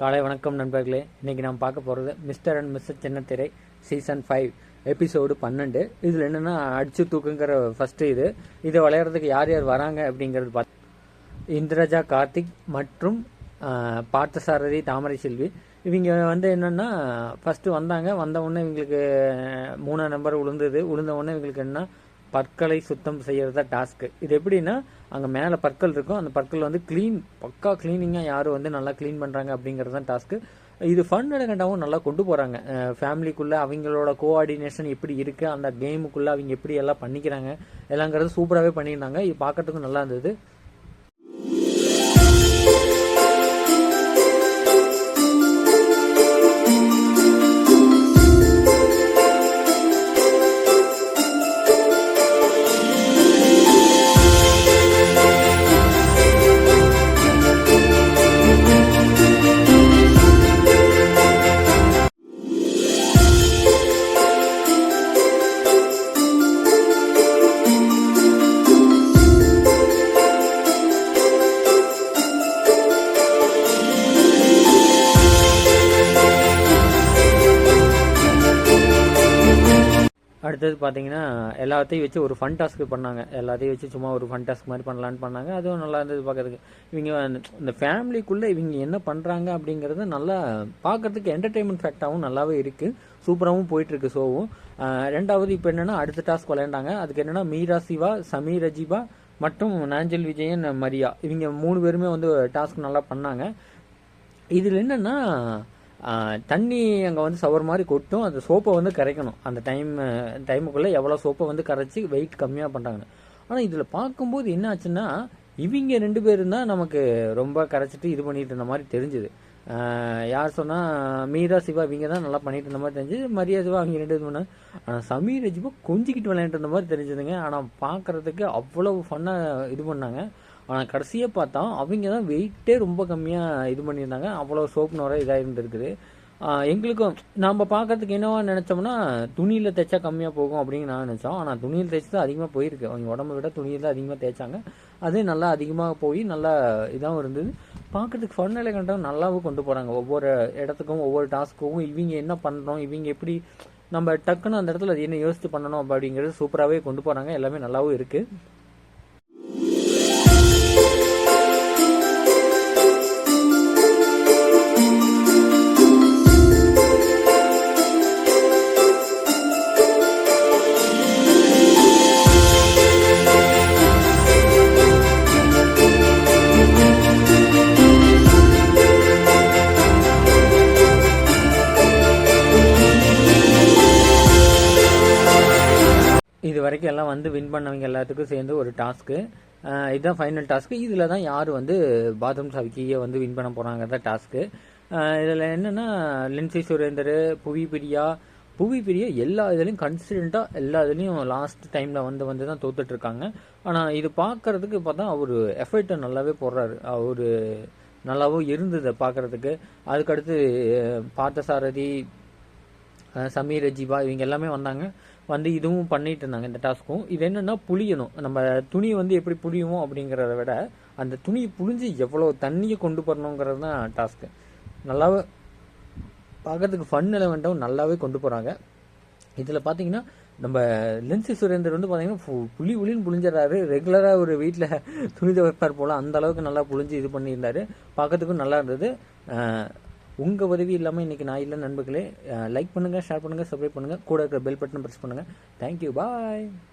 காலை வணக்கம் நண்பர்களே. இன்னைக்கு நாம் பார்க்க போகிறது mister and mister Chinnathirai season five episode பன்னெண்டு. இதில் என்னென்னா அடிச்சு தூக்குங்கிற ஃபஸ்ட்டு இது. இதை விளையாடுறதுக்கு யார் யார் வராங்க அப்படிங்கிறது பார்த்து இந்திரஜா கார்த்திக் மற்றும் பார்த்தசாரதி தாமரை செல்வி. இவங்க வந்து என்னென்னா ஃபஸ்ட்டு வந்தாங்க. வந்த உடனே இவங்களுக்கு மூணாம் நம்பர் விழுந்தது விழுந்த உடனே இவங்களுக்கு என்ன பற்களை சுத்தம் செய்யறது தான் டாஸ்க்கு இது எப்படின்னா அங்கே மேலே பற்கள் இருக்கும். அந்த பற்கள் வந்து க்ளீன் பக்கா க்ளீனிங்காக யார் வந்து நல்லா க்ளீன் பண்ணுறாங்க அப்படிங்கிறது தான் டாஸ்க்கு இது ஃபன் எலகண்டாகவும் நல்லா கொண்டு போகிறாங்க ஃபேமிலிக்குள்ளே அவங்களோட கோஆர்டினேஷன் எப்படி இருக்குது அந்த கேமுக்குள்ளே அவங்க எப்படி எல்லாம் பண்ணிக்கிறாங்க எல்லாங்கிறது சூப்பராகவே பண்ணியிருந்தாங்க. இது பார்க்கறதுக்கும் நல்லா இருந்தது. அடுத்தது பார்த்தீங்கன்னா எல்லாத்தையும் வச்சு ஒரு ஃபன் டாஸ்க் பண்ணாங்க. எல்லாத்தையும் வச்சு சும்மா ஒரு ஃபன் டாஸ்க் மாதிரி பண்ணலான்னு பண்ணாங்க. அதுவும் நல்லா இருந்தது பார்க்கறதுக்கு இவங்க இந்த ஃபேமிலிக்குள்ளே இவங்க என்ன பண்ணுறாங்க அப்படிங்கிறது நல்லா பார்க்கறதுக்கு என்டர்டெயின்மெண்ட் ஃபேக்டாகவும் நல்லாவே இருக்குது சூப்பராகவும் போயிட்டுருக்கு ஷோவும் ரெண்டாவது இப்போ என்னென்னா அடுத்த டாஸ்க் விளையாண்டாங்க. அதுக்கு என்னென்னா மீரா சிவா சமீர் அஜிபா மற்றும் நாஞ்சல் விஜயன் மரியா. இவங்க மூணு பேருமே வந்து டாஸ்க் நல்லா பண்ணாங்க. இதில் என்னென்னா தண்ணி அங்கே வந்து சவர் மாதிரி கொட்டும். அந்த சோப்பை வந்து கரைக்கணும். அந்த டைம் டைமுக்குள்ளே எவ்வளோ சோப்பை வந்து கரைச்சி வெயிட் கம்மியாக பண்ணுறாங்க ஆனால் இதில் பார்க்கும்போது என்ன ஆச்சுன்னா இவங்க ரெண்டு பேரும் தான் நமக்கு ரொம்ப கரைச்சிட்டு இது பண்ணிட்டு இருந்த மாதிரி தெரிஞ்சுது. யார் சொன்னால் மீரா சிவா இவங்க தான் நல்லா பண்ணிட்டு இருந்த மாதிரி தெரிஞ்சு மரியா சிவா அவங்க ரெண்டு இது பண்ணாங்க ஆனால் சமீர் ரஜிபா கொஞ்சிக்கிட்டு விளையாண்டு இருந்த மாதிரி தெரிஞ்சதுங்க. ஆனால் பார்க்குறதுக்கு அவ்வளவு ஃபன்னாக இது பண்ணாங்க. ஆனால் கடைசியாக பார்த்தா அவங்க தான் வெயிட்டே ரொம்ப கம்மியாக இது பண்ணியிருந்தாங்க. அவ்வளோ சோப்பு நோர இதாக இருந்திருக்குது எங்களுக்கும் நம்ம பார்க்கறதுக்கு என்னவா நினச்சோம்னா துணியில் தைச்சா கம்மியாக போகும் அப்படின்னு நான் நினச்சோம். ஆனால் துணியில் தைச்சு தான் அதிகமாக போயிருக்கு. அவங்க உடம்ப விட துணியில் தான் அதிகமாக தேய்ச்சாங்க. அது நல்லா அதிகமாக போய் நல்லா இதாகவும் இருந்தது. பார்க்கறதுக்கு ஃபன் எலகண்ட்டாக நல்லாவும் கொண்டு போகிறாங்க ஒவ்வொரு இடத்துக்கும் ஒவ்வொரு டாஸ்க்கும் இவங்க என்ன பண்ணுறோம் இவங்க எப்படி நம்ம டக்குன்னு அந்த இடத்துல அது என்ன யோசித்து பண்ணணும் அப்படிங்கிறது சூப்பராகவே கொண்டு போகிறாங்க எல்லாமே நல்லாவும் இருக்குது இது வரைக்கும் எல்லாம் வந்து வின் பண்ணவங்க எல்லாத்துக்கும் சேர்ந்து ஒரு டாஸ்க்கு இதுதான் ஃபைனல் டாஸ்க்கு இதில் தான் யார் வந்து பாத்ரூம் சாவிக்கியை வந்து வின் பண்ண போகிறாங்கிறத டாஸ்க்கு இதில் என்னென்னா லின்சி சுரேந்தர் புவி பிரியா புவி பிரியா எல்லா இதுலேயும் கன்சிடென்ட்டாக எல்லா இதுலேயும் லாஸ்ட் டைமில் வந்து வந்து தான் தோத்துட்ருக்காங்க ஆனால் இது பார்க்கறதுக்கு பார்த்தா அவர் எஃபர்ட்டை நல்லாவே போடுறாரு. அவர் நல்லாவும் இருந்தது பார்க்குறதுக்கு அதுக்கடுத்து பார்த்தசாரதி சமீர் ஜீவா இவங்க எல்லாமே வந்தாங்க. வந்து இதுவும் பண்ணிட்டு இருந்தாங்க இந்த டாஸ்க்கும். இது என்னன்னா புளியணும். நம்ம துணி வந்து எப்படி புளியுமோ அப்படிங்கிறத விட அந்த துணியை புளிஞ்சு எவ்வளோ தண்ணியை கொண்டு போகணுங்கிறது தான் டாஸ்க்கு. நல்லாவே பார்க்கறதுக்கு ஃபன் எலமெண்ட்டாகவும் நல்லாவே கொண்டு போகிறாங்க இதில் பார்த்தீங்கன்னா நம்ம லென்சி சுரேந்தர் வந்து பார்த்தீங்கன்னா ஃபு- புளி புளின்னு புளிஞ்சிடறாரு. ரெகுலராக ஒரு வீட்டில் துணி துவைப்பார் போல் அந்த அளவுக்கு நல்லா புளிஞ்சு இது பண்ணியிருந்தாரு. பார்க்கறதுக்கும் நல்லா இருந்தது. உங்கள் உதவி இல்லாமல் இன்றைக்கி நான் இல்லை நண்பர்களே லைக் பண்ணுங்கள் ஷேர் பண்ணுங்கள் சப்ஸ்கிரைப் பண்ணுங்கள் கூட இருக்கிற பெல் பட்டன் ப்ரெஸ் பண்ணுங்கள் தேங்க்யூ பாய்